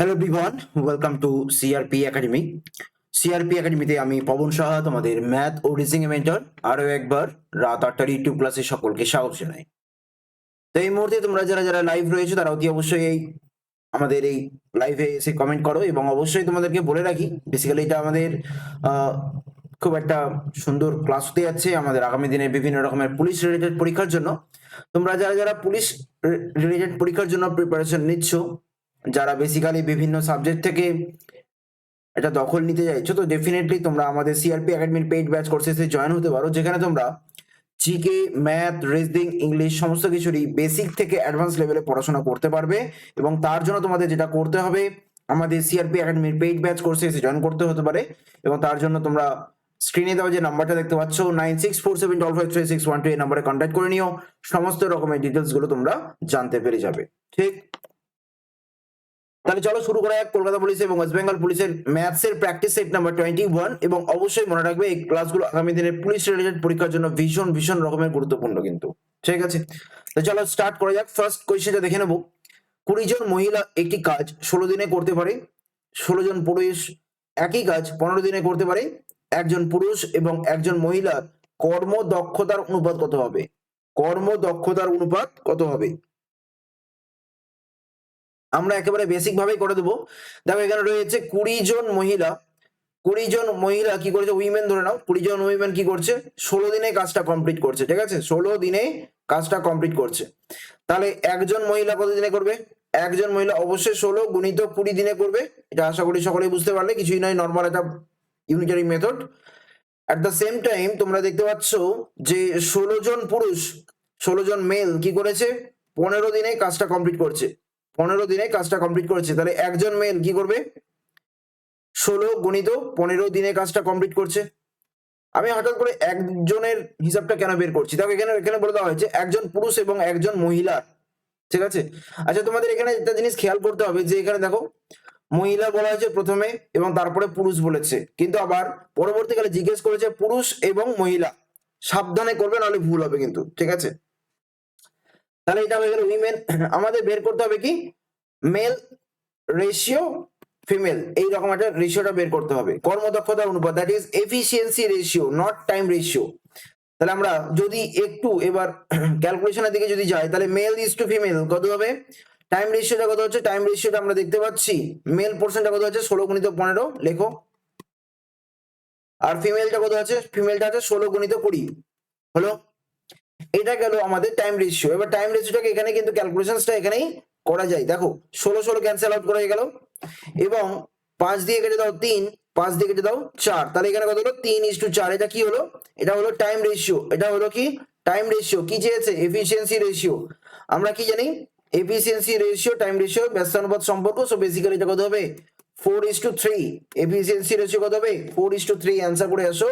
Hello everyone welcome to CRP academy CRP একাডেমিতে আমি পবন সাহা, তোমাদের ম্যাথ ও রিজিং মেন্টর আরও একবার রাত আটটার ইউটিউব ক্লাসে সকলকে স্বাগত জানাই। তো এই মুহূর্তে তোমরা যারা যারা লাইভ রয়েছে তারা অতি অবশ্যই এই আমাদের এই লাইভে এসে কমেন্ট করো এবং অবশ্যই তোমাদেরকে বলে রাখি বেসিক্যালি এটা আমাদের খুব একটা সুন্দর ক্লাস হতে যাচ্ছে আমাদের আগামী দিনে বিভিন্ন রকমের পুলিশ রিলেটেড পরীক্ষার জন্য। তোমরা যারা যারা পুলিশ রিলেটেড পরীক্ষার জন্য প্রিপারেশন নিচ্ছ যারা বেসিক্যালি বিভিন্ন সাবজেক্ট থেকে এটা দখল নিতে চাইছো, তো ডেফিনেটলি তোমরা আমাদের সিআরপি একাডেমির পেইড ব্যাচ কোর্সেসে জয়েন হতে পারো, যেখানে তোমরা জিকে ম্যাথ রিজনিং ইংলিশ সমস্ত কিছুরই বেসিক থেকে অ্যাডভান্স লেভেলে পড়াশোনা করতে পারবে এবং তার জন্য তোমাদের যেটা করতে হবে, আমাদের সিআরপি একাডেমির পেইড ব্যাচ কোর্সে এসে জয়েন করতে হতে পারে এবং তার জন্য তোমরা স্ক্রিনে দেওয়া যে নাম্বারটা দেখতে পাচ্ছ nine six four seven double five three six one two এই নাম্বারে কন্ট্যাক্ট করে নিও, সমস্ত রকমের ডিটেলসগুলো তোমরা জানতে পেরে যাবে, ঠিক? তাহলে চলো শুরু করা যাক কলকাতা পুলিশ এবং ওয়েস্ট বেঙ্গল পুলিশের ম্যাথস এর practice set number twenty one এবং অবশ্যই মনে রাখবে এই ক্লাসগুলো আগামী দিনের পুলিশ রিলেটেড পরীক্ষার জন্য ভীষণ ভীষণ রকমের গুরুত্বপূর্ণ কিন্তু। ঠিক আছে? তো চলো স্টার্ট করা যাক। ফার্স্ট কোয়েশ্চেনটা দেখে নেব। কুড়ি জন মহিলা একটি কাজ ষোলো দিনে করতে পারে, ষোলো জন পুরুষ একই কাজ পনেরো দিনে করতে পারে, একজন পুরুষ এবং একজন মহিলার কর্ম দক্ষতার অনুপাত কত হবে? কর্ম দক্ষতার অনুপাত কত হবে? আমরা একেবারে বেসিক ভাবেই করে দেবো। দেখো, এখানে রয়েছে কুড়ি জন মহিলা। কুড়ি জন মহিলা কি করেছে? উইমেন ধরে নাও। কুড়ি জন উইমেন কি করছে? ষোলো দিনে কাজটা কমপ্লিট করছে, ঠিক আছে? ষোলো দিনে কাজটা কমপ্লিট করছে। তাহলে একজন মহিলা কত দিনে করবে? একজন মহিলা অবশ্যই ষোলো গুণিত কুড়ি দিনে করবে। এটা আশা করি সকলেই বুঝতে পারলে, কিছুই নয় নর্মাল একটা unitary method at the same time তোমরা দেখতে পাচ্ছ যে ষোলো জন পুরুষ, ষোলো জন মেল কি করেছে? পনেরো দিনে কাজটা কমপ্লিট করছে। পনেরো দিনে কাজটা কমপ্লিট করেছে। তাহলে একজন মেল কি করবে? ষোলো গণিত পনেরো দিনে কাজটা কমপ্লিট করছে। আমি হঠাৎ করে একজনের হিসাবটা কেন বের করছি? দেখো এখানে এখানে বলে দেওয়া হয়েছে, একজন পুরুষ এবং একজন মহিলা। ঠিক আছে? আচ্ছা তোমাদের এখানে একটা জিনিস খেয়াল করতে হবে যে এখানে দেখো, মহিলা বলা হয়েছে প্রথমে এবং তারপরে পুরুষ বলেছে। কিন্তু আবার পরবর্তীকালে জিজ্ঞেস করেছে পুরুষ এবং মহিলা। সাবধানে করবে, নাহলে ভুল হবে কিন্তু। ঠিক আছে? তাহলে এটা হয়ে গেল উইমেন আমাদের বের করতে হবে কি? মেল রেশিও ফিমেল এই রকম একটা রেশিওটা বের করতে হবে। কর্মদক্ষতার অনুপাত that is efficiency ratio not time ratio তাহলে আমরা যদি একটু এবার ক্যালকুলেশনের দিকে যদি যাই, তাহলে মেল ইজ টু ফিমেল কত হবে? টাইম রেশিওটা কত হচ্ছে? টাইম রেশিওটা আমরা দেখতে পাচ্ছি। মেল পোর্শনটা কত হচ্ছে? ষোলো গুণিত পনেরো, লেখো। আর ফিমেলটা কত আছে? ফিমেলটা আছে ষোলো গুণিত কুড়ি। হলো এটা গেল আমাদের টাইম রেশিও এবার টাইম রেশিওটাকে এখানে কিন্তু ক্যালকুলেশনসটা এখানেই করা যায়। দেখো, ষোলো ষোলো ক্যান্সেল আউট করা হয়ে গেল। এবং পাঁচ দিয়ে কেটে দাও তিন, পাঁচ দিয়ে কেটে দাও চার। তাহলে এখানে কত হলো? তিন ইস টু চার। এটা কি হলো? এটা হলো টাইম রেশিও এটা হলো কি? টাইম রেশিও কি চেয়েছে? এফিসিয়েন্সি রেশিও আমরা কি জানি? এফিসিয়েন্সি রেশিও টাইম রেশিও ব্যস্তানুপাত সম্পর্ক। সো বেসিক্যালি এটা কত হবে? Four is to three efficiency ratio কত হবে? Four is to three answer করে আসো।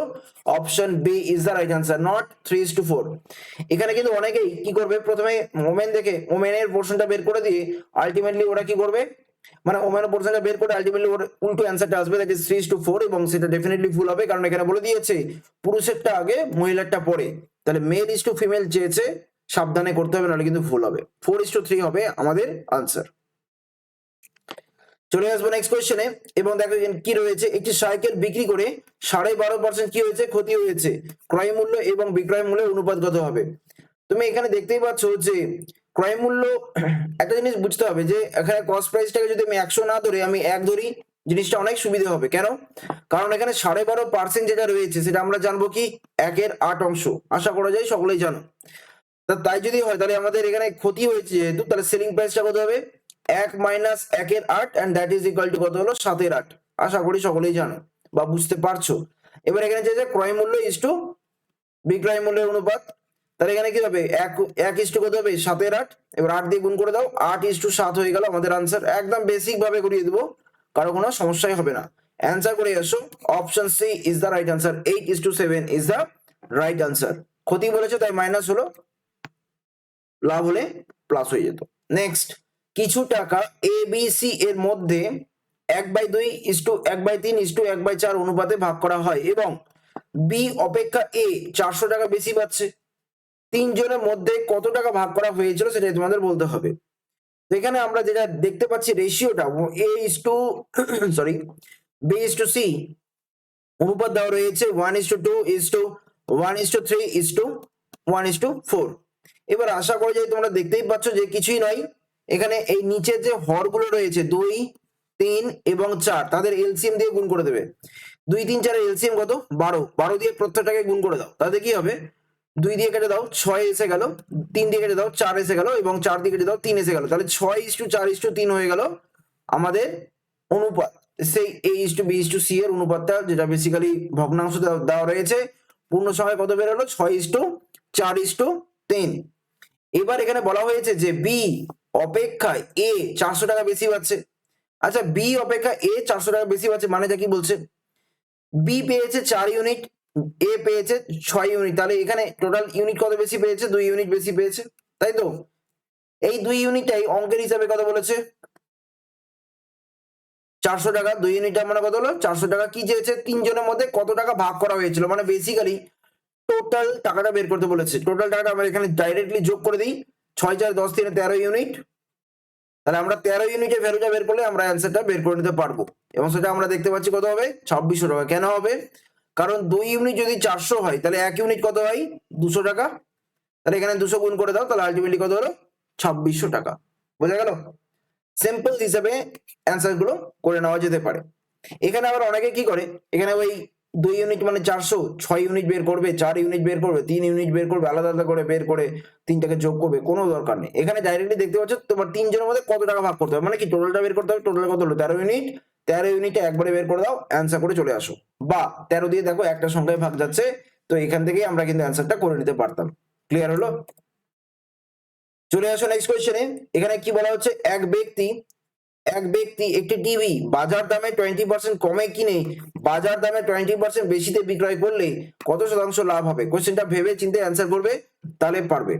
Option B is the right answer not three is to four এখানে কিন্তু অনেকেই কি করবে? প্রথমে ওমেন দেখে, ওমেনের পোর্শনটা বের করে দিয়ে আলটিমেটলি ওরা কি করবে? মানে ওমেনের পোর্শনটা বের করে আলটিমেটলি ওর উল্টো অ্যান্সারটা আসবে that is three is to four এবং সেটা ডেফিনেটলি ভুল হবে, কারণ এখানে বলে দিয়েছে, পুরুষেরটা আগে, মহিলারটা পরে। তাহলে মেল ইস টু ফিমেল চেয়েছে, সাবধানে করতে হবে, নাহলে কিন্তু ভুল হবে। ফোর ইস টু থ্রি হবে আমাদের আনসার চলে আসব নেক্সট কোয়েশ্চেনে এবং দেখো কি রয়েছে? একটি সাইকেল বিক্রি করে সাড়ে বারো পার্সেন্ট কি হয়েছে? ক্ষতি হয়েছে। ক্রয় মূল্য এবং বিক্রয় মূল্যের অনুপাত কত হবে? তুমি এখানে দেখতেই পাচ্ছ যে ক্রয় মূল্য, একটা জিনিস বুঝতে হবে যে এখানে কস্ট প্রাইসটাকে যদি আমি একশো না ধরে আমি এক ধরি, জিনিসটা অনেক সুবিধা হবে। কেন? কারণ এখানে সাড়ে বারো পার্সেন্ট যেটা রয়েছে, সেটা আমরা জানব কি? একের আট অংশ। আশা করা যায়, সকলেই জানো। তাই যদি হয়, তাহলে আমাদের এখানে ক্ষতি হয়েছে যেহেতু, তাহলে সেলিং প্রাইসটা কত হবে? এক মাইনাস একের আট and that is equal to কত হলো? সাতের আট। আশা করি সকলেই জানো বা বুঝতে পারছ। এবার এখানে যে ক্রয় মূল্য ইস টু বিক্রয় মূল্যের অনুপাত, তাহলে এখানে কি হবে? এক এক ইস টু কত হবে? সাতের আট। এবার আট দিয়ে গুণ করে দাও, আট ইস টু সাত হয়ে গেল আমাদের আনসার একদম বেসিক ভাবে করিয়ে দেবো, কারও কোনো সমস্যাই হবে না। অ্যান্সার করে এসো option C is the right answer eight is to seven is the right answer ক্ষতি বলেছে, তাই মাইনাস হলো, লাভ হলে প্লাস হয়ে যেত। নেক্সট কিছু টাকা এ বি সি এর মধ্যে এক বাই দুই ইস টু এক বাই তিন ইস টু এক বাই চার অনুপাতে ভাগ করা হয় এবং বি অপেক্ষা এ চারশো টাকা বেশি পাচ্ছে। তিনজনের মধ্যে কত টাকা ভাগ করা হয়েছিল সেটা তোমাদের বলতে হবে। এখানে আমরা যেটা দেখতে পাচ্ছি রেশিওটা A is to sorry B is to C অনুপাত দেওয়া রয়েছে one is to two is to one is to three is to one is to four এবার আশা করা যায় তোমরা দেখতেই পাচ্ছ যে কিছুই নয়। এখানে এই নিচের যে হরগুলো রয়েছে, দুই, তিন এবং চার, তাদের এলসিএম দিয়ে গুণ করে দেবে। দুই, তিন, চারের এলসিএম কত? বারো। বারো দিয়ে প্রত্যেকটাকে গুণ করে দাও। তাতে কি হবে? দুই দিয়ে কেটে দাও, ছয় এসে গেল। তিন দিয়ে কেটে দাও, চার এসে গেল এবং চার দিয়ে কেটে দাও, তিন এসে গেল। তাহলে ছয় ইস টু চার ইস টু তিন হয়ে গেল আমাদের অনুপাত। সেই A is to B is to C এর অনুপাতটা, যেটা বেসিক্যালি ভগ্নাংশ দেওয়া- রয়েছে পূর্ণ সংখ্যায় কত বেরোলো ছয় ইস টু চার ইস টু তিন। এবার এখানে বলা হয়েছে যে বি অপেক্ষায় এ চারশো টাকা বেশি পাচ্ছে। আচ্ছা বি অপেক্ষা এ চারশো টাকা বেশি পাচ্ছে মানেটা কি বলছে? বি পেয়েছে চার ইউনিট এ পেয়েছে ছয় ইউনিট তাহলে এখানে টোটাল ইউনিট কত বেশি পেয়েছে? দুই ইউনিট বেশি পেয়েছে, তাই তো? এই দুই ইউনিটটাই অঙ্কের হিসাবে কত বলেছে? চারশো টাকা, দুই ইউনিট মানে কত হলো? চারশো টাকা। কি চেয়েছে? তিনজনের মধ্যে কত টাকা ভাগ করা হয়েছিল? মানে বেসিক্যালি টোটাল টাকাটা বের করতে বলেছে। টোটাল টাকাটা আমরা এখানে ডাইরেক্টলি যোগ করে দিই। ছয়, চার, দশ, তিনে, তেরো ইউনিট তাহলে আমরা তেরো ইউনিটের ভ্যালুটা বের করলে আমরা অ্যান্সারটা বের করে নিতে পারব। এবং সেটা আমরা দেখতে পাচ্ছি কত হবে? ছাব্বিশশো টাকা। কেন হবে? কারণ দুই ইউনিট যদি চারশো হয়, তাহলে এক ইউনিট কত হয়? দুশো টাকা। তাহলে এখানে দুশো গুণ করে দাও, তাহলে আলটিমেটলি কত হলো? ছাব্বিশশো টাকা। বোঝা গেল? সিম্পল হিসাবে অ্যান্সারগুলো করে নেওয়া যেতে পারে। এখানে আবার অনেকে কি করে? এখানে ওই দুই ইউনিট মানে চারশো, ছয় ইউনিট বের করবে, চার ইউনিট বের করবে, তিন ইউনিট বের করবে, আলাদা আলাদা করে বের করে তিনটাকে যোগ করবে, কোনো দরকার নেই। এখানে ডাইরেক্টলি দেখতে পাচ্ছ তোমার তিনজনের মধ্যে কত টাকা ভাগ করতে হবে? মানে কি টোটালটা বের করতে হবে? টোটাল কত হলো? তেরো ইউনিট তেরো ইউনিটে একবারে বের করে দাও অ্যান্সার করে চলে আসো। বা তেরো দিয়ে দেখো একটা সংখ্যায় ভাগ যাচ্ছে, তো এখান থেকেই আমরা কিন্তু অ্যান্সারটা করে নিতে পারতাম। ক্লিয়ার হলো? চলে আসো নেক্সট কোয়েশ্চেনে এখানে কি বলা হচ্ছে? এক ব্যক্তি এক ব্যক্তি একটি টিভি বাজার দামে টোয়েন্টি পার্সেন্ট কমে কিনে বাজার দামে টোয়েন্টি পার্সেন্ট বেশিতে বিক্রয় করলে কত শতাংশ লাভ হবে? কোশ্চেনটা ভেবে চিন্তে অ্যান্সার করবে, তাহলে পারবে।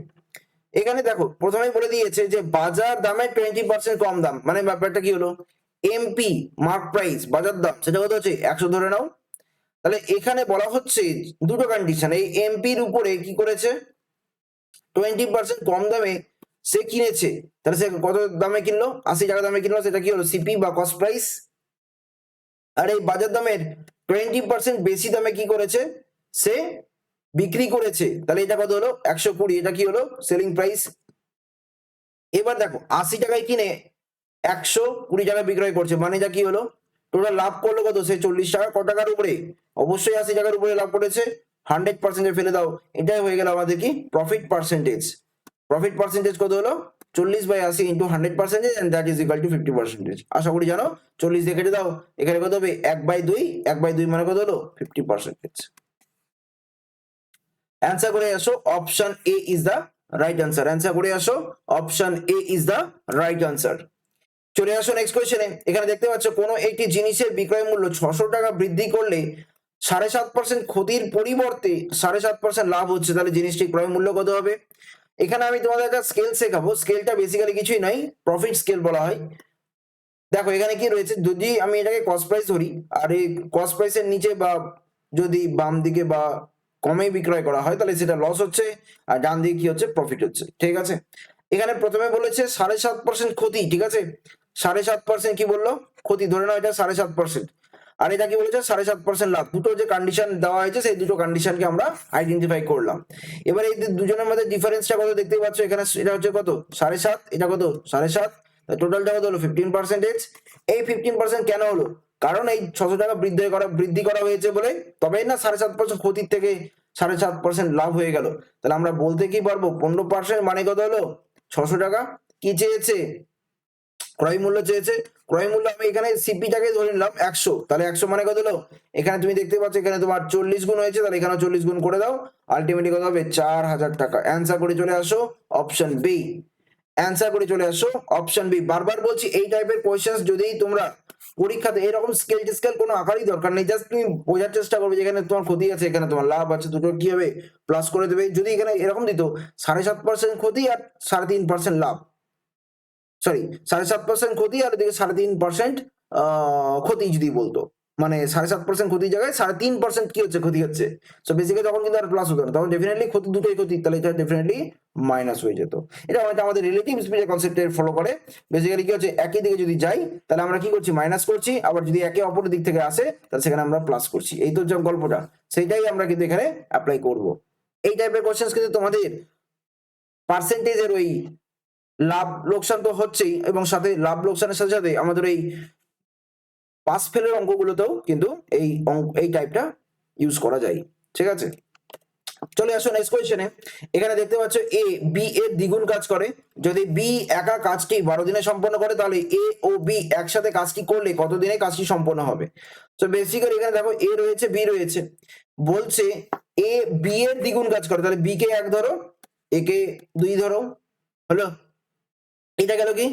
এখানে দেখো, প্রথমেই বলে দিয়েছে যে বাজার দামে টোয়েন্টি পার্সেন্ট কম দাম। মানে ব্যাপারটা কি হলো? এমপি মার্ক প্রাইস বাজার দাম, সেটা কত হচ্ছে? একশো ধরে নাও। তাহলে এখানে বলা হচ্ছে দুটো কন্ডিশন এই এমপির উপরে কি করেছে? টোয়েন্টি পার্সেন্ট কম দামে সে কিনেছে। তাহলে সে কত দামে কিনলো? আশি টাকা দামে কিনলো, সেটা কি হলো? সিপি বা কস্ট প্রাইস আর এই বাজার দামের টোয়েন্টি পার্সেন্ট বেশি দামে কি করেছে? সে বিক্রি করেছে। তাহলে এটা কত হলো? একশো কুড়ি। এটা কি হলো? সেলিং প্রাইস এবার দেখো, আশি টাকায় কিনে একশো কুড়ি টাকা বিক্রয় করছে। মানে যা কি হলো? টোটাল লাভ করল কত? সে চল্লিশ টাকা। কত টাকার উপরে? অবশ্যই আশি টাকার উপরে লাভ করেছে। হান্ড্রেড পার্সেন্টে ফেলে দাও। এটাই হয়ে গেল আমাদের কি? প্রফিট পার্সেন্টেজ প্রফিট পার্সেন্টেজ কত হলো? চল্লিশ বাই আশি into hundred percentage and that is equal to fifty percentage আশা করি জানো? চল্লিশ দিয়ে কেটে দাও। এখানে কত হবে? এক বাই দুই। এক বাই দুই মানে কত হলো? ফিফটি পার্সেন্টেজ অ্যান্সার করে আসো। Option A is the right answer answer করে আসো। Option A is the right answer চলে আসো নেক্সট কোয়েশ্চেনে এখানে দেখতে পাচ্ছ, কোনো একটি জিনিসের বিক্রয় মূল্য ছশো টাকা বৃদ্ধি করলে সাড়ে সাত পার্সেন্ট ক্ষতির পরিবর্তে সাড়ে সাত পার্সেন্ট লাভ হচ্ছে। তাহলে জিনিসটির ক্রয় মূল্য কত হবে? এখানে আমি তোমাদের একটা স্কেল শেখাবো। স্কেলটা বেসিক্যালি কিছুই নাই প্রফিট স্কেল বলা হয়। দেখো, এখানে কি রয়েছে? যদি আমি এটাকে কস্ট প্রাইস ধরি, আর এই কস্ট প্রাইসের নিচে বা যদি বাম দিকে বা কমে বিক্রয় করা হয়, তাহলে সেটা লস হচ্ছে, আর ডান দিকে কি হচ্ছে? প্রফিট হচ্ছে। ঠিক আছে? এখানে প্রথমে বলেছে সাড়ে সাত পার্সেন্ট ক্ষতি, ঠিক আছে? সাড়ে সাত পার্সেন্ট কি বলল? ক্ষতি, ধরে নাও এটা সাড়ে সাত পার্সেন্ট আর এটা কি বলেছে? সাড়ে সাত পার্সেন্ট লাভ। দুটো যে কন্ডিশন দেওয়া হয়েছে, সেই দুটো কন্ডিশনকে আমরা আইডেন্টিফাই করলাম। এবার এই দুজনের মধ্যে ডিফারেন্সটা কত দেখতেই পাচ্ছ? এখানে এটা হচ্ছে কত? সাড়ে সাত। এটা কত? সাড়ে সাত। টোটালটা কত হলো? ফিফটিন পার্সেন্টেজ এই ফিফটিন পার্সেন্ট কেন হলো? কারণ এই ছশো টাকা বৃদ্ধি করা বৃদ্ধি করা হয়েছে বলে তবেই না সাড়ে সাত পার্সেন্ট ক্ষতির থেকে সাড়ে সাত পার্সেন্ট লাভ হয়ে গেল। তাহলে আমরা বলতে কি পারব? পনেরো পার্সেন্ট মানে কত হলো? ছশো টাকা। কি চেয়েছে? ক্রয় মূল্য চেয়েছে। ক্রয় মূল্য আমি এখানে সিপিটাকে ধরে নিলাম একশো। তাহলে একশো মানে কত হলো? এখানে তুমি দেখতে পাচ্ছ, এখানে তোমার চল্লিশ গুণ হয়েছে, তাহলে এখানে চল্লিশ গুণ করে দাও। আলটিমেটলি কত হবে? চার হাজার টাকা। অ্যান্সার করে চলে আসো অপশন বি অ্যান্সার করে চলে আসো অপশন বি বারবার বলছি, এই টাইপের কোয়েশ্চেন যদি তোমরা পরীক্ষাতে এরকম স্কেল টিস্কেল কোনো আকারই দরকার নেই জাস্ট তুমি বোঝার চেষ্টা করবে যেখানে তোমার ক্ষতি আছে, এখানে তোমার লাভ আছে, দুটো কি হবে? প্লাস করে দেবে। যদি এখানে এরকম দিত, সাড়ে সাত পার্সেন্ট ক্ষতি আর সাড়ে তিন পার্সেন্ট লাভ। সরি সাড়ে সাত পার্সেন্ট ক্ষতি আর এদিকে সাড়ে তিন পার্সেন্ট ক্ষতি যদি বলতো। মানে সাড়ে সাত পার্সেন্ট ক্ষতির জায়গায় সাড়ে তিন পার্সেন্ট কি হচ্ছে? ক্ষতি হচ্ছে। সো বেসিক্যালি তখন কিন্তু আর প্লাস হতো না। তখন ডেফিনেটলি ক্ষতি দুটোই ক্ষতি, তাহলে এটা ডেফিনেটলি মাইনাস হয়ে যেত। এটা আমাদের আমাদের রিলেটিভ স্পিডের কনসেপ্টের ফলো করে। বেসিক্যালি কি হচ্ছে? একই দিকে যদি যাই, তাহলে আমরা কি করছি? মাইনাস করছি। আবার যদি একে অপরের দিক থেকে আসে, তাহলে সেখানে আমরা প্লাস করছি। এই তো যে গল্পটা। সেইটাই আমরা কিন্তু এখানে অ্যাপ্লাই করব। এই টাইপের কোশ্চেন্স কিন্তু তোমাদের পার্সেন্টেজের ওই লাভ লোকসান তো হচ্ছেই এবং সাথে লাভ লোকসানের সাথে সাথে আমাদের এই পাস ফেলের অঙ্কগুলোতেও কিন্তু এই এই টাইপটা ইউজ করা যায়। ঠিক আছে? চলে আসো নেক্সট কোয়েশ্চেনে এখানে দেখতে পাচ্ছ এ বি এর দ্বিগুণ কাজ করে। যদি বি একা কাজটি বারো দিনে সম্পন্ন করে, তাহলে এ ও বি একসাথে কাজটি করলে কত দিনে কাজটি সম্পন্ন হবে? তো বেসিক্যালি এখানে দেখো এ রয়েছে বি রয়েছে। বলছে এ বি এর দ্বিগুণ কাজ করে। তাহলে বি কে এক ধরো এ কে দুই ধরো, হলো? এটা গেল কি?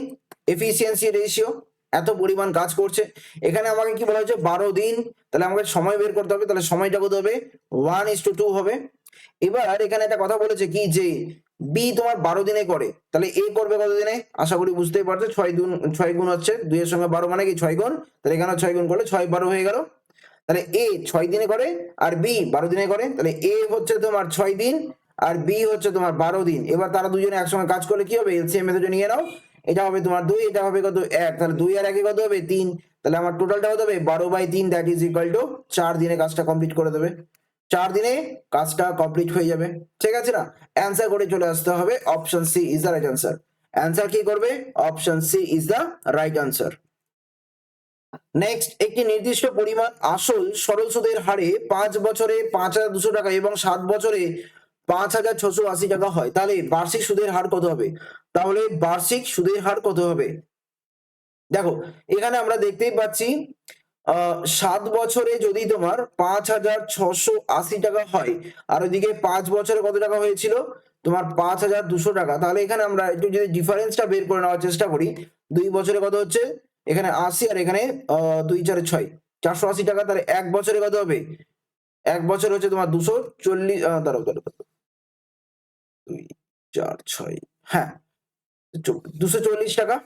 এফিসিয়েন্সি রেশিও এত পরিমাণ কাজ করছে। এখানে আমাকে কি বলা হয়েছে? বারো দিন, তাহলে আমাকে সময় বের করতে হবে, তাহলে সময়টা কত হবে? ওয়ান ইস টু টু হবে। এবার এখানে একটা কথা বলেছে কি যে বি তোমার বারো দিনে করে, তাহলে এ করবে কত দিনে? আশা করি বুঝতেই পারছ, ছয় গুণ ছয় গুণ হচ্ছে, দুইয়ের সঙ্গে বারো মানে কি? ছয় গুণ। তাহলে এখানে ছয় গুণ করলে ছয় বারো হয়ে গেল। তাহলে এ ছয় দিনে করে, আর বি বারো দিনে করে, তাহলে এ হচ্ছে তোমার ছয় দিন আর বি হচ্ছে তোমার বারো দিন। এবার তারা দুজনে একসঙ্গে কাজ করলে কি হবে? এলসিএম মেথডে নিয়ে নাও। এটা হবে তোমার দুই, এটা হবে কত? এক। তাহলে দুই আর একে কত হবে? তিন। তাহলে আমার টোটালটা কত হবে? বারো বাই তিন দ্যাট ইজ ইকুয়াল টু চার দিনে কাজটা কমপ্লিট করে দেবে। চার দিনে কাজটা কমপ্লিট হয়ে যাবে। ঠিক আছে না? অ্যান্সার করে চলে আসতে হবে option C is the right answer answer কি করবে? Option C is the right answer next একটি নির্দিষ্ট পরিমাণ আসল সরল সুদের হারে পাঁচ বছরে পাঁচ হাজার দুশো টাকা এবং সাত বছরে পাঁচ হাজার ছশো আশি টাকা হয়। তাহলে বার্ষিক সুদের হার কত হবে? তাহলে বার্ষিক সুদের হার কত হবে? দেখো, এখানে আমরা দেখতেই পাচ্ছি সাত বছরে যদি তোমার পাঁচ হাজার ছশো আশি টাকা হয়, আর ওইদিকে পাঁচ বছরে কত টাকা হয়েছিল? তোমার পাঁচ হাজার দুশো টাকা। তাহলে এখানে আমরা একটু যদি ডিফারেন্সটা বের করে নেওয়ার চেষ্টা করি, দুই বছরে কত হচ্ছে? এখানে আশি আর এখানে দুই চারে ছয়। চারশো আশি টাকা, তাহলে এক বছরে কত হবে? এক বছর হচ্ছে তোমার দুশো চল্লিশ দাঁড়াও। দুই, চার, ছয় হ্যাঁ দুশো চল্লিশ টাকা,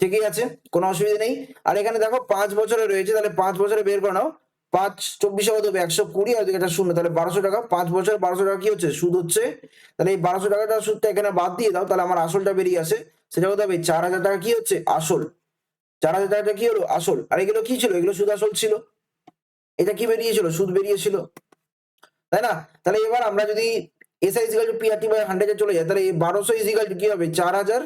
ঠিকই আছে, কোনো অসুবিধা নেই। আর এখানে দেখো, পাঁচ বছরে রয়েছে, তাহলে পাঁচ বছরে বের করে নাও, পাঁচ চব্বিশে কত হবে, একশো কুড়ি, আর একটা শূন্য, তাহলে বারোশো টাকা, পাঁচ বছর বারোশো টাকা কি হচ্ছে? সুদ হচ্ছে। তাহলে এই বারোশো টাকাটা সুদটা এখানে বাদ দিয়ে দাও, তাহলে আমার আসলটা বেরিয়ে আসে, সেটা কত হবে? চার হাজার টাকা কি হচ্ছে? আসল। চার হাজার টাকাটা কি হলো? আসল। আর এগুলো কি ছিল? এগুলো সুদ আসল ছিল। এটা কি বেরিয়েছিল? সুদ বেরিয়েছিল। তাই না? তাহলে এবার আমরা যদি SI is equal to PRT by হান্ড্রেডে চলে যাই তাহলে বারোশো ইজিকাল টু কি হবে? চার হাজার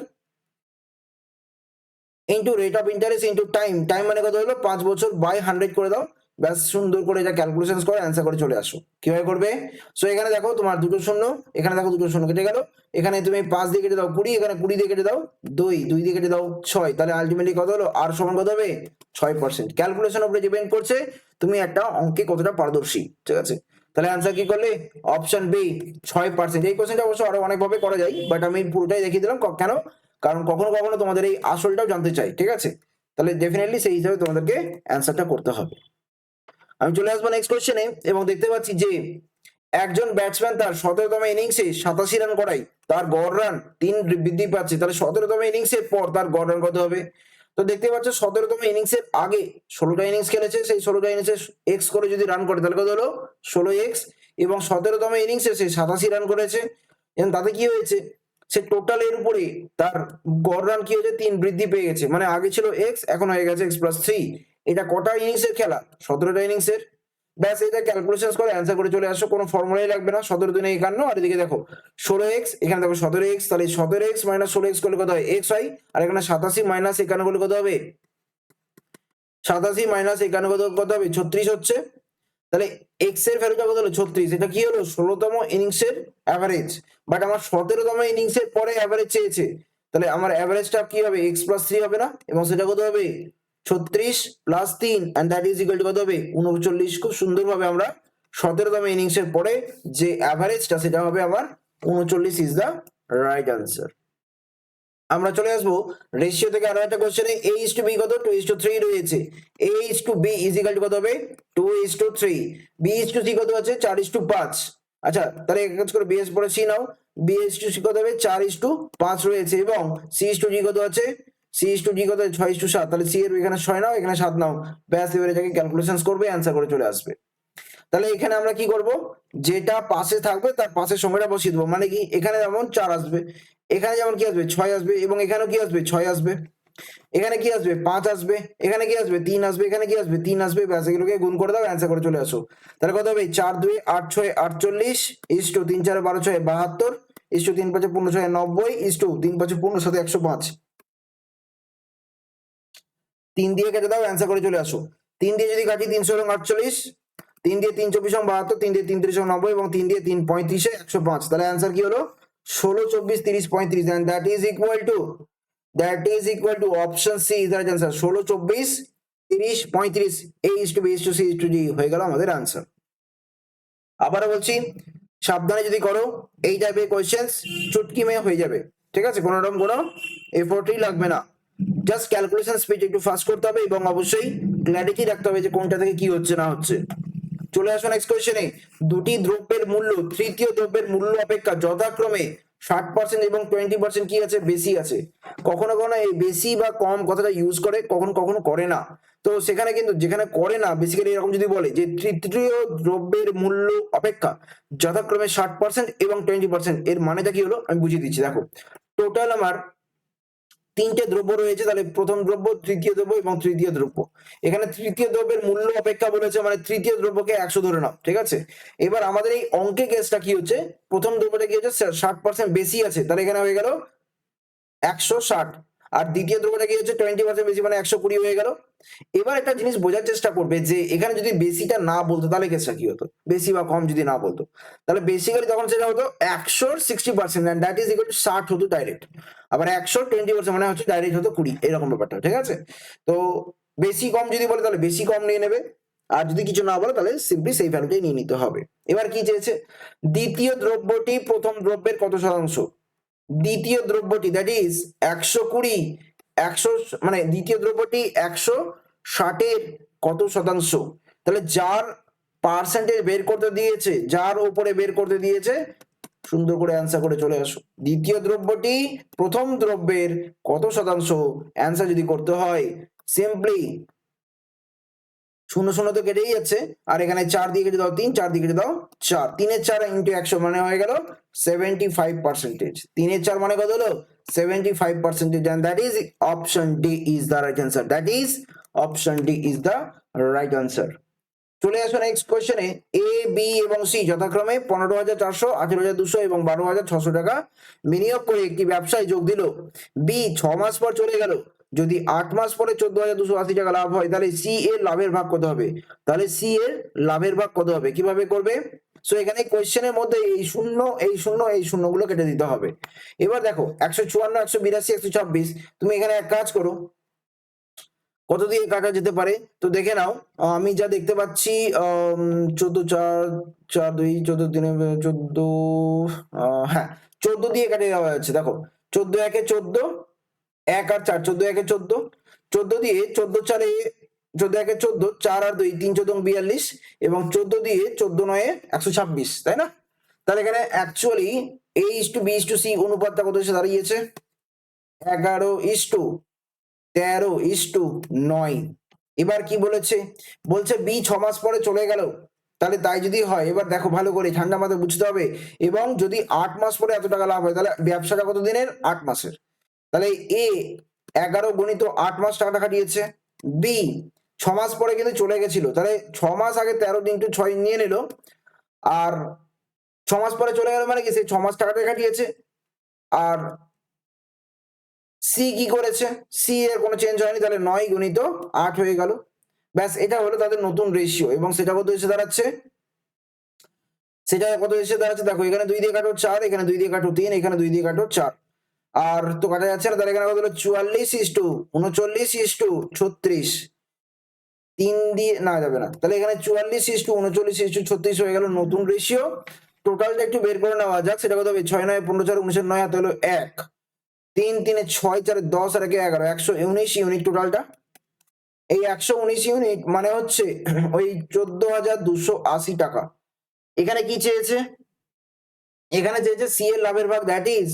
into rate of interest into time time মানে কত হলো? পাঁচ বছর বাই হান্ড্রেড করে দাও, ব্যাস সুন্দর করে এটা ক্যালকুলেশন করে অ্যান্সার করে চলে আসো। কীভাবে করবে? সো এখানে দেখো তোমার দুটো শূন্য, এখানে দেখো দুটো শূন্য কেটে গেল। এখানে তুমি পাঁচ দিয়ে কেটে দাও কুড়ি, এখানে কুড়ি দিয়ে কেটে দাও দুই দুই দিয়ে কেটে দাও ছয়, তাহলে আলটিমেটলি কত হলো? আর সমান কত হবে? ছয় পার্সেন্ট ক্যালকুলেশন উপরে ডিপেন্ড করছে, তুমি একটা অঙ্কে কতটা পারদর্শী, ঠিক আছে? তাহলে অ্যান্সার কি করলে? অপশন বি ছয় পার্সেন্ট এই কোশ্চেনটা অবশ্য আরও অনেকভাবে করা যায় বাট আমি পুরোটাই দেখিয়ে দিলাম। কেন? কারণ কখনো কখনো তোমাদের এই আসলটাও জানতে চাই, ঠিক আছে? তাহলে ডেফিনেটলি সেই হিসাবে তোমাদেরকে অ্যান্সারটা করতে হবে। আমি চলে আসব নেক্সট কোশ্চেনে এবং দেখতে পাচ্ছি যে, একজন ব্যাটসম্যান তার সতেরোতম ইনিংসে সাতাশি রান করায়, তার গড় রান তিন বৃদ্ধি পাচ্ছে। তাহলে সতেরোতম ইনিংসের পর তার গড় রান কত হবে? তো দেখতে পাচ্ছ সতেরোতম ইনিংসের আগে ষোলোটা ইনিংস খেলেছে, সেই ষোলোটা ইনিংসে এক্স করে যদি রান করে, তাহলে কত হলো? ষোলো এক্স এবং সতেরোতম ইনিংসে সে সাতাশি রান করেছে। এবং তাতে কি হয়েছে? সে টোটাল এর উপরে তার গড় রান কি হয়েছে? তিন বৃদ্ধি পেয়ে গেছে। মানে আগে ছিল এক্স এখন হয়ে গেছে এক্স প্লাস থ্রি এটা কটা ইনিংসের খেলা? সতেরোটা ইনিংসের ব্যাস, এটা ক্যালকুলেশন করে অ্যান্সার করে চলে আসো, কোনো ফর্মুলাই লাগবে না, সতেরো দিনে একান্ন, আর এদিকে দেখো, ষোলো এক্স এখানে দেখো সতেরো এক্স তাহলে সতেরো এক্স মাইনাস ষোলো এক্স করলে কত হয়? এক্স হয় আর এখানে সাতাশি মাইনাস একান্ন করলে কত হবে? সাতাশি মাইনাস একান্ন কত কত হবে? ছত্রিশ হচ্ছে। তাহলে এক্সের ভ্যালুটা কত হলো? ছত্রিশ। এটা কি হলো? ষোলোতম ইনিংসের অ্যাভারেজ বাট আমার সতেরোতম ইনিংসের পরে অ্যাভারেজ চেয়েছে। তাহলে আমার অ্যাভারেজটা কি হবে? এক্স প্লাস থ্রি হবে না? এবং সেটা কত হবে? ছত্রিশ প্লাস তিন and that is equal to কত হবে? উনচল্লিশ। খুব সুন্দরভাবে আমরা সতেরোতম ইনিংসের পরে যে অ্যাভারেজটা সেটা হবে আমার উনচল্লিশ ইজ দ্য রাইট আনসার আমরা চলে আসব রেশিও থেকে আরও একটা কোশ্চেনে এ। ইস টু বি কত? টু ইস টু থ্রি রয়েছে। A is to B is equal to কত হবে? Two is to three B is to C কত আছে? চার ইস টু পাঁচ। আচ্ছা তাহলে এক কাজ করে বি এস পরে সি নাও। বি এস টু সি কত হবে? চার ইস টু পাঁচ রয়েছে এবং সি ইস টু জি কত আছে? সি ইস টু ডি কত? ছয় ইস টু সাত। তাহলে সি এর এখানে ছয় নাও, এখানে সাত নাও। ব্যাস, এবারে এটাকে ক্যালকুলেশন করবে অ্যান্সার করে চলে আসবে। তাহলে এখানে আমরা কি করব? যেটা পাশে থাকবে, তার পাশের সংখ্যাটা বসিয়ে দেবো। মানে কি? এখানে যেমন চার আসবে। এখানে যেমন কি আসবে? ছয় আসবে। এবং এখানেও কি আসবে? ছয় আসবে। এখানে কি আসবে? পাঁচ আসবে। এখানে কি আসবে? তিন আসবে। এখানে কি আসবে? তিন আসবে। ব্যাস, এগুলোকে গুণ করে দাও অ্যান্সার করে চলে আসো। তাহলে কত হবে? চার, দুই, আট, ছয়, আটচল্লিশ ইস টু তিন, চার, বারো, ছয়, বাহাত্তর ইস টু তিন, পাঁচে পনেরো, ছয়, নব্বই ইস টু তিন, পাঁচে পনেরো, সাথে একশো পাঁচ। তিন দিয়ে কেটে দাও অ্যান্সার করে চলে আসো। তিন দিয়ে যদি কাটি তিনশো এবং আটচল্লিশ, তিন দিয়ে তিন চব্বিশ এবং বাহাত্তর, তিন দিয়ে তিন এবং নব্বই এবং তিন দিয়ে তিন পঁয়ত্রিশে একশো পাঁচ। তাহলে অ্যান্সার কি হলো? ষোলো, চব্বিশ, তিরিশ, পঁয়ত্রিশ। That is equal to that is equal to option C is that answer ষোলো, চব্বিশ, তিরিশ, পঁয়ত্রিশ A is to B is to C is to D হয়ে গেল আমাদের অ্যান্সার আবারও বলছি, সাবধানে যদি করো, এই টাইপের কোয়েশ্চেন্স চুটকি মেয়ে হয়ে যাবে। ঠিক আছে? কোনো রকম কোনো এফোর্টই লাগবে না। জাস্ট ক্যালকুলেশন স্পিড একটু ফাস্ট করতে হবে এবং অবশ্যই ক্ল্যারিটি রাখতে হবে যে কোনটা থেকে কি হচ্ছে, না হচ্ছে। চলে আসো নেক্সট কোয়েশ্চেনে দুটি দ্রব্যের মূল্য, তৃতীয় দ্রব্যের মূল্য অপেক্ষা যথাক্রমে ষাট পার্সেন্ট এবং টোয়েন্টি পার্সেন্ট কি আছে? বেশি আছে। কখনো কখনো এই বেশি বা কম কথাটা ইউজ করে, কখনো কখনো করে না। তো সেখানে কিন্তু যেখানে করে না বেসিক্যালি এরকম যদি বলে যে তৃতীয় দ্রব্যের মূল্য অপেক্ষা যথাক্রমে ষাট পার্সেন্ট এবং টোয়েন্টি পার্সেন্ট এর মানেটা কি হলো? আমি বুঝিয়ে দিচ্ছি, দেখো। টোটাল আমার তিনটে দ্রব্য রয়েছে, তাহলে প্রথম দ্রব্য, তৃতীয় দ্রব্য এবং তৃতীয় দ্রব্য। এখানে তৃতীয় দ্রব্যের মূল্য অপেক্ষা বলেছে মানে তৃতীয় দ্রব্যকে একশো ধরে নাও, ঠিক আছে? এবার আমাদের এই অঙ্কে কেসটা কি হচ্ছে? প্রথম দ্রব্যটা কি হচ্ছে? ষাট পার্সেন্ট বেশি আছে, তাহলে এখানে হয়ে গেল একশো ষাট। আর দ্বিতীয় দ্রব্যটা কি হচ্ছে? টোয়েন্টি পার্সেন্ট বেশি মানে একশো কুড়ি হয়ে গেল। এবার একটা জিনিস বোঝার চেষ্টা করবে যে, এখানে যদি বেশিটা না বলতো, তাহলে কেসটা কি হতো? বেশি বা কম যদি না বলতো। তাহলে বেসিক্যালি তখন সেটা হতো একশো sixty percent and that is equal to ষাট হতো ডাইরেক্ট আবার একশো টোয়েন্টি পার্সেন্ট মানে হচ্ছে ডাইরেক্ট হতো কুড়ি। এরকম ব্যাপারটা, ঠিক আছে? তো বেশি কম যদি বলে, তাহলে বেশি কম নিয়ে নেবে। আর যদি কিছু না বলে, তাহলে সিম্পলি সেই ভ্যালুটাই নিয়ে নিতে হবে। এবার কি চেয়েছে? দ্বিতীয় দ্রব্যটি প্রথম দ্রব্যের কত শতাংশ? দ্বিতীয় দ্রব্যটি দ্যাট ইজ একশো কুড়ি, একশো মানে দ্বিতীয় দ্রব্যটি একশো ষাটের কত শতাংশ? তাহলে যার পার্সেন্টেজ বের করতে দিয়েছে, যার উপরে বের করতে দিয়েছে, সুন্দর করে অ্যান্সার করে চলে আসো। দ্বিতীয় দ্রব্যটি প্রথম দ্রব্যের কত শতাংশ? অ্যান্সার যদি করতে হয় সিম্পলি শূন্য শূন্য তো কেটেই যাচ্ছে। আর এখানে চার দিয়ে কেটে দাও তিন, চার দিয়ে কেটে দাও চার। তিনের চার ইন্টু একশো মানে হয়ে গেল সেভেন্টি ফাইভ পার্সেন্টেজ তিনের চার মানে কত হলো? Seventy five percentage and that is option D is the right answer that is option D is the right answer চলে আসো নেক্সট কোয়েশ্চেনে এ। বি এবং সি যথাক্রমে পনেরো হাজার চারশো, আঠেরো হাজার দুশো এবং বারো হাজার ছশো টাকা বিনিয়োগ করে একটি ব্যবসায় যোগ দিল। বি ছ মাস পর চলে গেল। যদি আট মাস পরে চোদ্দ হাজার দুশো আশি টাকা লাভ হয়, তাহলে সি এর লাভের ভাগ কত হবে? তাহলে সি এর লাভের ভাগ কত হবে? কীভাবে করবে? সো এখানে কোয়েশ্চেনের মধ্যে এই শূন্য এই শূন্য, এই শূন্যগুলো কেটে দিতে হবে। এবার দেখো, একশো চুয়ান্ন, একশো বিরাশি, একশো ছাব্বিশ, তুমি এখানে এক কাজ করো। কত দিয়ে কাটা যেতে পারে? তো দেখে নাও, আমি যা দেখতে পাচ্ছি চোদ্দ চার চার দুই, চোদ্দ তিন, চোদ্দ হ্যাঁ চোদ্দ দিয়ে কাটিয়ে দেওয়া যাচ্ছে দেখো। চোদ্দ একে চোদ্দ এক আর চার, চোদ্দ, একে চোদ্দ। চোদ্দ দিয়ে চোদ্দ চারে, চোদ্দ, একে চোদ্দ, চার আর দুই, তিন, চোদ্দ বিয়াল্লিশ। এবং চোদ্দ দিয়ে চোদ্দ, নয়ে একশো ছাব্বিশ, তাই না? তাহলে এখানে actually A is to B is to C অনুপাতটা কত এসে দাঁড়িয়েছে। এগারো ইস টু তেরো ইস টু নয়। এবার কি বলেছে? বলছে বি ছ মাস পরে চলে গেল। তাহলে তাই যদি হয়, এবার দেখো ভালো করে, ঠান্ডা মাথায় বুঝতে হবে। এবং যদি আট মাস পরে এত টাকা লাভ হয়, তাহলে ব্যবসাটা কত দিনের? আট মাসের। তাহলে এ এগারো গণিত আট মাস টাকাটা কাটিয়েছে, বি ছ মাস পরে কিন্তু চলে গেছিল, তাহলে ছ মাস আগে তেরো ইন্টু ছয় নিয়ে নিল, আর ছ মাস পরে চলে গেল মানে কি? সেই ছ মাস টাকাটা কাটিয়েছে, আর সি কি করেছে? সি এর কোনো চেঞ্জ হয়নি, তাহলে নয় গুণিত আট হয়ে গেল, ব্যাস এটা হলো তাদের নতুন রেশিও এবং সেটা কত এসে দাঁড়াচ্ছে? সেটা কত এসে দাঁড়াচ্ছে? দেখো, এখানে দুই দিয়ে কাটো চার, এখানে দুই দিয়ে কাটো তিন, এখানে দুই দিয়ে কাটো চার। আর তো কাটা যাচ্ছে না, তাহলে এখানে কত হলো? চুয়াল্লিশ ইস টু উনচল্লিশ ইস টু ছত্রিশ। তিন দিয়ে, না, যাবে না। তাহলে এখানে চুয়াল্লিশ ইস টু উনচল্লিশ ইস টু ছত্রিশ হয়ে গেল নতুন রেশিও টোটালটা একটু বের করে নেওয়া যাক, সেটা কত হবে? ছয় নয়, পনেরো চার, উনিশের নয়, হাতে হলো এক। তিন, তিনে ছয়, চারে দশ, আর একে এগারো। একশো উনিশ ইউনিট টোটালটা এই একশো উনিশ ইউনিট মানে হচ্ছে ওই চোদ্দ হাজার দুশো আশি টাকা। এখানে কি চেয়েছে? এখানে চেয়েছে সি এর লাভের ভাগ দ্যাট ইজ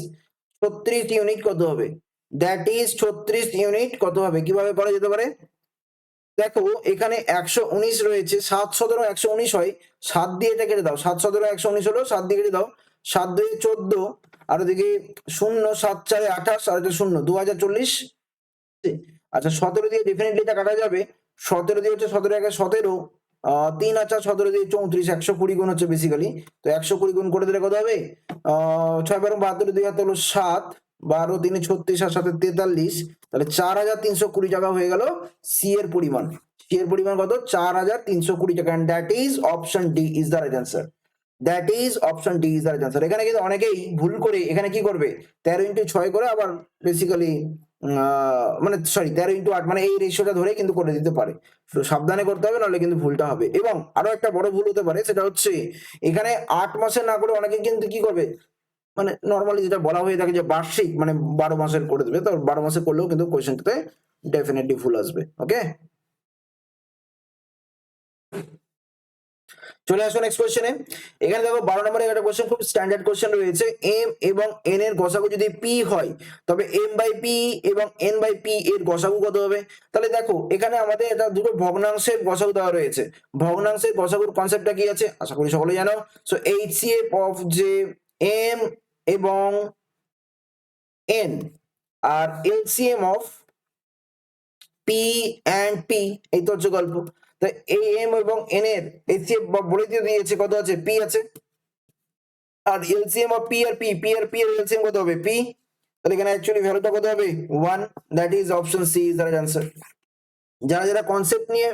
ছত্রিশ ইউনিট কত হবে? দ্যাট ইজ ছত্রিশ ইউনিট কত হবে? কীভাবে করা যেতে পারে? দেখো, এখানে একশো উনিশ রয়েছে, সাত সতেরো একশো উনিশ হয়। সাত দিয়ে এটা কেটে দাও, সাত সতেরো একশো উনিশ হলো, সাত দিয়ে কেটে দাও। সাত দুই চোদ্দ, আর ওদিকে শূন্য, সাত চারে আঠাশ, আর এটা শূন্য, দু হাজার চল্লিশ। আচ্ছা সতেরো দিয়ে ডেফিনেটলি এটা কাটা যাবে। সতেরো দিয়ে হচ্ছে সতেরো একে সতেরো তিন আচ্ছা সতেরো দিয়ে চৌত্রিশ, একশো কুড়ি গুণ হচ্ছে বেসিক্যালি তো একশো কুড়ি গুণ করে দিলে কত হবে? ছয় বারো বাহাত্তর দুই হাতে হলো সাত, বারো তিনে ছত্রিশ আর সাথে তেতাল্লিশ। তাহলে চার হাজার তিনশো কুড়ি টাকা হয়ে গেল সি এর পরিমাণ। সি এর পরিমাণ কত? চার হাজার তিনশো কুড়ি টাকা। And that is option D is the right answer that is option D is the right answer এখানে কিন্তু অনেকেই ভুল করে এখানে কি করবে? তেরো ইন্টু ছয় করে আবার বেসিক্যালি মানে সরি তেরো ইন্টু আট মানে এই রেশিওটা ধরে কিন্তু করে দিতে পারে। তো সাবধানে করতে হবে, নাহলে কিন্তু ভুলটা হবে। এবং আরও একটা বড় ভুল হতে পারে, সেটা হচ্ছে এখানে আট মাসে না করে অনেকে কিন্তু কি করবে? মানে নর্মালি যেটা বলা হয়ে থাকে যে বার্ষিক মানে বারো মাসের করে দেবে, তো বারো মাসে করলেও কিন্তু কোয়েশ্চেনটাতে ডেফিনেটলি ভুল আসবে ওকে চলে আসুন নেক্সট কোয়েশ্চেনে এখানে দেখো বারো নম্বরে একটা কোশ্চেন খুব স্ট্যান্ডার্ড কোশ্চেন রয়েছে। এম এবং এন এর গসাগু যদি পি হয়, তবে এম বাই পি এবং এন বাই পি এর গসাগু কত হবে? তাহলে দেখো, এখানে আমাদের এটা দুটো ভগ্নাংশের গসাগু দেওয়া রয়েছে। ভগ্নাংশের গসাগুর কনসেপ্টটা কি আছে? আশা করি সকলে জানো। So H C F of যে এম এবং N R LCM of P and P এই তো হচ্ছে গল্প। তো এই এম এবং এন এর এইচসিএফ বলে দিয়ে দিয়েছে কত আছে? পি আছে। আর এলসিএম অফ পি আর পি পি আর পি এর এলসিএম কত হবে? পি তাহলে এখানে অ্যাকচুয়ালি ভ্যালুটা কত হবে? One that is option C is the right answer যারা যারা কনসেপ্ট নিয়ে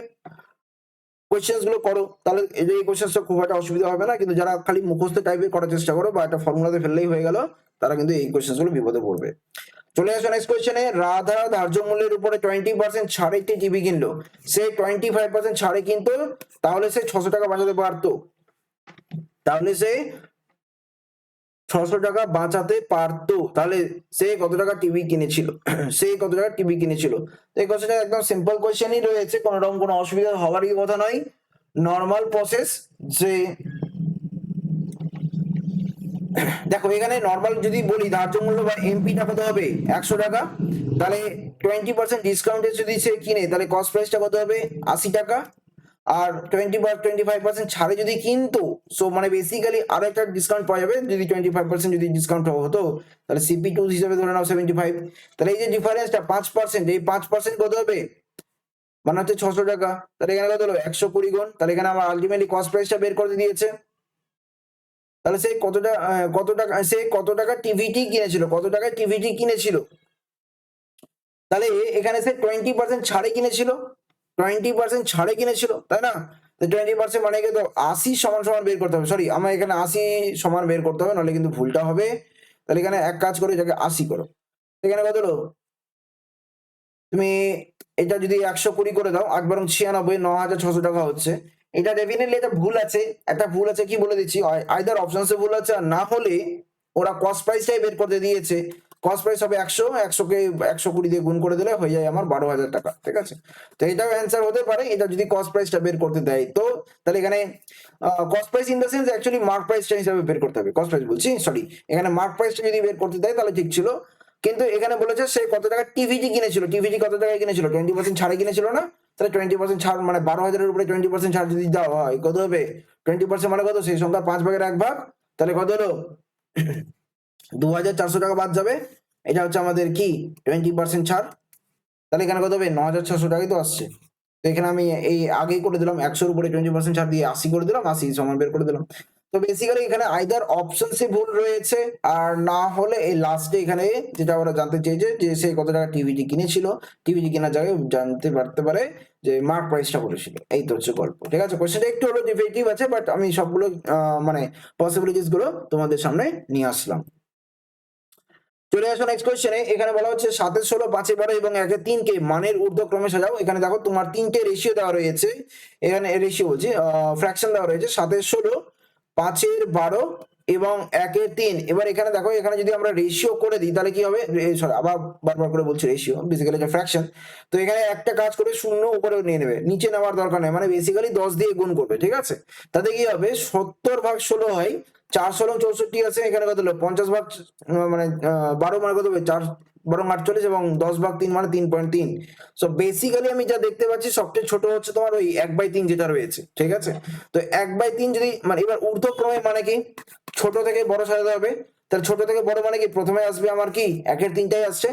কোয়েশ্চেন্সগুলো করো, তাহলে এই কোয়েশ্চেন্সটা খুব একটা অসুবিধা হবে না, কিন্তু যারা খালি মুখস্থ টাইপের করার চেষ্টা করো বা একটা ফর্মুলাতে ফেললেই হয়ে গেল, তারা কিন্তু এই কোয়েশ্চেন্সগুলো বিপদে পড়বে। চলে আসো নেক্সট কোয়েশ্চেনে রাধা ধার্য মূল্যের উপরে টোয়েন্টি পার্সেন্ট ছাড়ে একটি টিভি কিনলো। সে টোয়েন্টি ফাইভ পার্সেন্ট ছাড়ে কিনতো তাহলে সে ছশো টাকা বাঁচাতে পারতো। তাহলে সে ছশো টাকা বাঁচাতে পারতো। তাহলে সে কত টাকা টিভি কিনেছিল? সে কত টাকা টিভি কিনেছিল? এই কোশ্চেনটা একদম সিম্পল কোয়েশ্চেনই রয়েছে। কোনো রকম কোনো অসুবিধা হওয়ারই কথা নয়। নর্মাল প্রসেস যে দেখো, এখানে নর্মাল যদি বলি, ধার্য মূল্য বা এমপিটা কত হবে? একশো টাকা। তাহলে টোয়েন্টি পার্সেন্ট ডিসকাউন্টে যদি সে কিনে, তাহলে কস্ট প্রাইসটা কত হবে? আশি টাকা। আর টোয়েন্টি টোয়েন্টি ফাইভ পার্সেন্ট ছাড়ে যদি কিনতো সো মানে বেসিক্যালি আরও একটা ডিসকাউন্ট পাওয়া যাবে। যদি টোয়েন্টি ফাইভ পার্সেন্ট যদি ডিসকাউন্ট হতো, তাহলে সিপি টু হিসাবে ধরে নাও সেভেন্টি ফাইভ তাহলে এই যে ডিফারেন্সটা পাঁচ পার্সেন্ট এই পাঁচ পার্সেন্ট কত হবে? মানে হচ্ছে ছশো টাকা। তাহলে এখানে কত হলো? একশো কুড়ি গুণ। তাহলে এখানে আমার আলটিমেটলি কস্ট প্রাইসটা বের করে দিয়েছে। তাহলে সে কত কত টাকা, সে কত টাকা টিভিটি কিনেছিল? কত টাকা টিভিটি কিনেছিল? তাহলে এখানে সে টোয়েন্টি পার্সেন্ট ছাড়ে কিনেছিল? টোয়েন্টি পার্সেন্ট ছাড়ে কিনেছিল, তাই না? টোয়েন্টি পার্সেন্ট মানে কিন্তু আশি সমান সমান বের করতে হবে। সরি আমার এখানে আশি সমান বের করতে হবে, নাহলে কিন্তু ভুলটা হবে। তাহলে এখানে এক কাজ করে যাকে আশি করো। এখানে কত হলো? তুমি এটা যদি একশো কুড়ি করে দাও আট বরং ছিয়ানব্বই ন হাজার ছশো টাকা হচ্ছে। এটা ডেফিনেটলি এটা ভুল আছে। একটা ভুল আছে, কি বলে দিচ্ছি? আইদার অপশনসে ভুল আছে, আর না হলে ওরা কস্ট প্রাইসটাই বের করতে দিয়েছে। কস্ট প্রাইস হবে একশো একশোকে একশো কুড়ি দিয়ে গুণ করে দিলে হয়ে যায় আমার বারো হাজার টাকা, ঠিক আছে? তো এটাও অ্যান্সার হতে পারে, এটা যদি কস্ট প্রাইসটা বের করতে দেয়, তো তাহলে এখানে cost price in the sense actually mark প্রাইসটা হিসাবে বের করতে হবে। কস্ট প্রাইস বলছি সরি এখানে মার্ক প্রাইসটা যদি বের করতে দেয়, তাহলে ঠিক ছিল। কিন্তু এখানে বলেছে সে কত টাকা টিভিটি কিনেছিল? টিভিটি কত টাকায় কিনেছিল? টোয়েন্টি পার্সেন্ট ছাড়ে কিনেছিল না? তাহলে টোয়েন্টি পার্সেন্ট ছাড় মানে বারো হাজারের উপরে টোয়েন্টি পার্সেন্ট ছাড় যদি দেওয়া হয়, কত হবে? টোয়েন্টি পার্সেন্ট মানে কত? সেই সংখ্যা পাঁচ ভাগের এক ভাগ, তাহলে কত হলো? দু হাজার চারশো টাকা বাদ যাবে। এটা হচ্ছে আমাদের কি? টোয়েন্টি পার্সেন্ট ছাড়। তাহলে এখানে কত হবে? ন হাজার ছশো টাকাই তো আসছে। তো এখানে আমি এই আগেই করে দিলাম, একশোর উপরে টোয়েন্টি পার্সেন্ট ছাড় দিয়ে আশি করে দিলাম, আশি সমান বের করে দিলাম। তো বেসিক্যালি এখানে আইদার অপশনসে ভুল রয়েছে, আর না হলে এই লাস্টে এখানে যেটা আমরা জানতে চেয়েছে যে সে কত টাকা টিভিটি কিনেছিল টিভিটি কেনার জায়গায় জানতে পারতে পারে যে মার্ক প্রাইসটা করেছিল এই তো হচ্ছে গল্প, ঠিক আছে? কোশ্চেনটা একটু হলো ডিফেক্টিভ আছে বাট আমি সবগুলো মানে পসিবিলিটিসগুলো তোমাদের সামনে নিয়ে আসলাম। চলে আসো নেক্সট কোয়েশ্চেনে এখানে বলা হচ্ছে সাতের ষোলো পাঁচে বারো এবং একে তিনকে মানের ঊর্ধ্বক্রমে সাজাও। এখানে দেখো তোমার তিনটে রেশিও দেওয়া রয়েছে। এখানে রেশিও বলছি ফ্র্যাকশন দেওয়া রয়েছে, সাতের ষোলো পাঁচের বারো এবং একের তিন। এবার এখানে দেখো, এখানে যদি আমরা রেশিও করে দিই, তাহলে কি হবে? সরি আবার বারবার করে বলছি রেশিও বেসিক্যালি যে ফ্র্যাকশন তো এখানে একটা কাজ করে শূন্য উপরে নিয়ে নেবে। নিচে নেওয়ার দরকার নেই মানে বেসিক্যালি দশ দিয়ে গুণ করবে, ঠিক আছে? তাতে কি হবে? সত্তর ভাগ ষোলো হয়, চার ষোলো চৌষট্টি আছে, এখানে কত হলো? পঞ্চাশ ভাগ মানে বারো মানে কত হবে? চার বরং আটচল্লিশ এবং দশ ভাগ তিন মানে তিন পয়েন্ট তিন। সো বেসিক্যালি আমি যা দেখতে পাচ্ছি, সবচেয়ে ছোট হচ্ছে তোমার ওই এক বাই তিন যেটা রয়েছে, ঠিক আছে? তো এক বাই তিন যদি মানে এবার ঊর্ধ্বক্রমে মানে কি? ছোট থেকে বড় সাজাতে হবে। তাহলে ছোট থেকে বড় মানে কি? প্রথমে আসবে আমার কি? একের তিনটাই আসছে।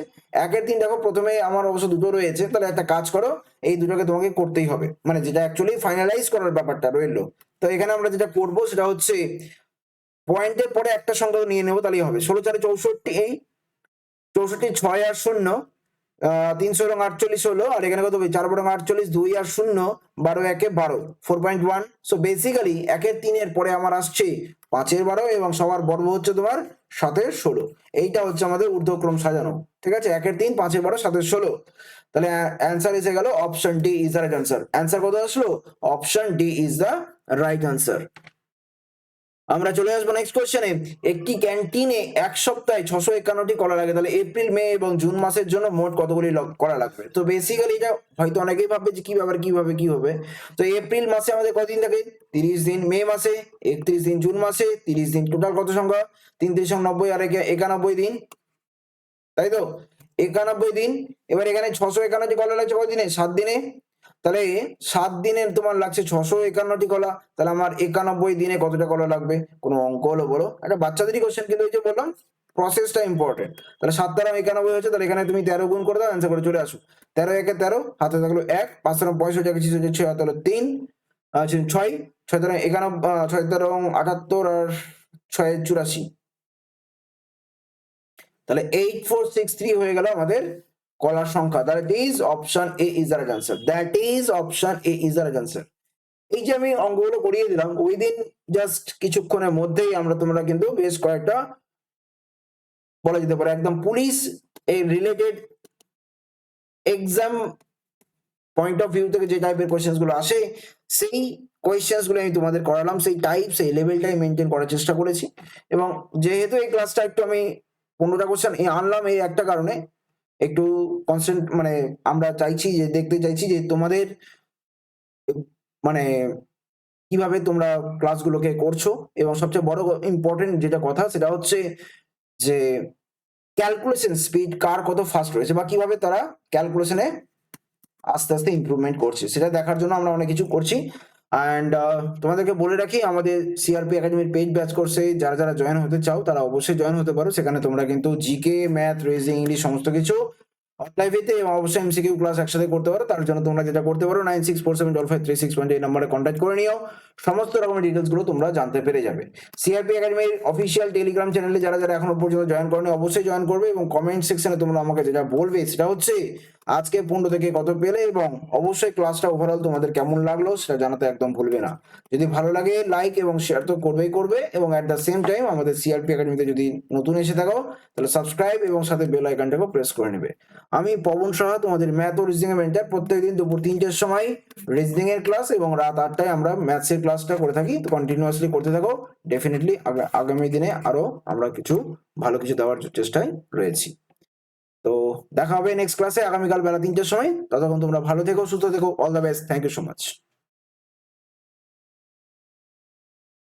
একের তিন দেখো, প্রথমে আমার অবশ্য দুটো রয়েছে। তাহলে একটা কাজ করো, এই দুটোকে তোমাকে করতেই হবে। মানে যেটা অ্যাকচুয়ালি ফাইনালাইজ করার ব্যাপারটা রইল। তো এখানে আমরা যেটা করব, সেটা হচ্ছে পয়েন্টের পরে একটা সংখ্যা নিয়ে নেব, তাহলেই হবে। ষোলো চারে চৌষট্টি, এই চৌষট্টি, ছয় আর শূন্য তিনশো এবং আটচল্লিশ হলো, আর এখানে কত? চার বরং আটচল্লিশ, দুই আর শূন্য, বারো, একে বারো four point one so basically একের তিনের পরে আমার আসছে পাঁচের বারো এবং সবার বর্গ হচ্ছে তোমার সাতের ষোলো। এইটা হচ্ছে আমাদের ঊর্ধ্বক্রম সাজানো, ঠিক আছে? একের তিন, পাঁচের বারো, সাতের ষোলো। তাহলে অ্যান্সার এসে গেল option D is the right answer answer কত আসলো? Option D is the right answer আমরা চলে আসব নেক্সট কোশ্চেনে একটি ক্যান্টিনে এক সপ্তাহে ছশো একান্নটি কলা লাগে, তাহলে এপ্রিল মে এবং জুন মাসের জন্য মোট কতগুলি কলা লাগবে? তো বেসিক্যালি এটা হয়তো অনেকেই ভাববে যে কি ব্যাপার কীভাবে কি হবে। তো এপ্রিল মাসে আমাদের কতদিন থাকে? তিরিশ দিন মে মাসে, একত্রিশ দিন জুন মাসে, তিরিশ দিন টোটাল কত সংখ্যা? তিন তিরিশ নব্বই আর একানব্বই দিন। তাই তো? একানব্বই দিন। এবার এখানে ছশো একান্নটি কলা লাগছে কদিনে? সাত দিনে। তাহলে সাত দিনের তোমার লাগছে ছশো একান্নটি কলা। তাহলে আমার একানব্বই দিনে কতটা কলা লাগবে? কোনো অঙ্ক হলো বলো। একটা বাচ্চাদেরই কোশ্চেন কিন্তু যে বললাম প্রসেসটা ইম্পর্টেন্ট তাহলে সাত দ্বারা একানব্বই হচ্ছে তাহলে এখানে তুমি তেরো গুণ করে দাও অ্যান্সার করে চলে আসো। তেরো একে তেরো, হাতে থাকল এক, পাঁচ তেরো পঁয়ষট্টি, একে ছিষট্টি ছয়, হাতে তিন ছিল ছয় ছয় তেরো একানব্বই ছয় তেরো আটাত্তর আর ছয় চুরাশি। তাহলে এইট ফোর সিক্স থ্রি হয়ে গেল আমাদের কলার সংখ্যা that is option A is our answer that is option A is our answer এই যে আমি অঙ্কগুলো করিয়ে দিলাম উইদিন জাস্ট কিছুক্ষণের মধ্যেই আমরা তোমরা কিন্তু বেশ কয়েকটা বলা যেতে পারে। একদম পুলিশ এই related exam point of view থেকে যে টাইপের কোয়েশ্চেন্সগুলো আসে, সেই কোয়েশ্চেন্সগুলো আমি তোমাদের করালাম, সেই টাইপ সেই লেভেলটাই মেনটেন করার চেষ্টা করেছি। এবং যেহেতু এই ক্লাসটা একটু আমি পনেরোটা কোয়েশ্চেন আনলাম এই একটা কারণে একটু কনসেন্ট মানে আমরা চাইছি যে, দেখতে চাইছি যে, তোমাদের মানে কীভাবে তোমরা ক্লাসগুলোকে করছ এবং সবচেয়ে বড় ইম্পর্টেন্ট যেটা কথা সেটা হচ্ছে যে ক্যালকুলেশন স্পিড কার কত ফাস্ট রয়েছে বা কীভাবে তারা ক্যালকুলেশনে আস্তে আস্তে ইমপ্রুভমেন্ট করছে। সেটা দেখার জন্য আমরা অনেক কিছু করছি। অ্যান্ড তোমাদেরকে বলে রাখি আমাদের সিআরপি একাডেমির পেজ ব্যাচ কোর্সে যারা যারা জয়েন হতে চাও তারা অবশ্যই জয়েন হতে পারো সেখানে তোমরা কিন্তু জিকে ম্যাথ রিজনিং ইংলিশ সমস্ত কিছু লাইভেতে অবশ্যই এমসিকিউ ক্লাস একসাথে করতে পারো তার জন্য তোমরা যেটা করতে পারো nine six four seven double five three six point এই নাম্বারে কন্ট্যাক্ট করে নিও সমস্ত রকমের ডিটেলসগুলো তোমরা জানতে পেরে যাবে সিআরপি একাডেমির অফিসিয়াল টেলিগ্রাম চ্যানেলে যারা যারা এখনও পর্যন্ত জয়েন করেনি অবশ্যই জয়েন করবে এবং কমেন্ট সেকশনে তোমরা আমাকে যেটা বলবে সেটা হচ্ছে আজকে পনেরো থেকে কত পেলে এবং অবশ্যই ক্লাসটা ওভারঅল তোমাদের কেমন লাগল সেটা জানাতে একদম ভুলবে না। যদি ভালো লাগে লাইক এবং শেয়ার তো করবেই করবে এবং অ্যাট দ্য সেম টাইম আমাদের সিআরপি একাডেমিতে যদি নতুন এসে থাকো, তাহলে সাবস্ক্রাইব এবং সাথে বেল আইকনটাকেও প্রেস করে নেবে। আমি পবন সাহা, তোমাদের ম্যাথ ও রিজনিং এর মেন্টার প্রত্যেকদিন দুপুর তিনটের সময় রিজনিং এর ক্লাস এবং রাত আটটায় আমরা ম্যাথসের ক্লাসটা করে থাকি। তো কন্টিনিউয়াসলি করতে থাকো। ডেফিনেটলি আগামী দিনে আরও আমরা কিছু, ভালো কিছু দেওয়ার চেষ্টায় রয়েছি। তো দেখা হবে নেক্সট ক্লাসে আগামীকাল বেলা তিনটের সময়। ততক্ষণ তোমরা ভালো থেকো, সুস্থ থেকো। All the best thank you so much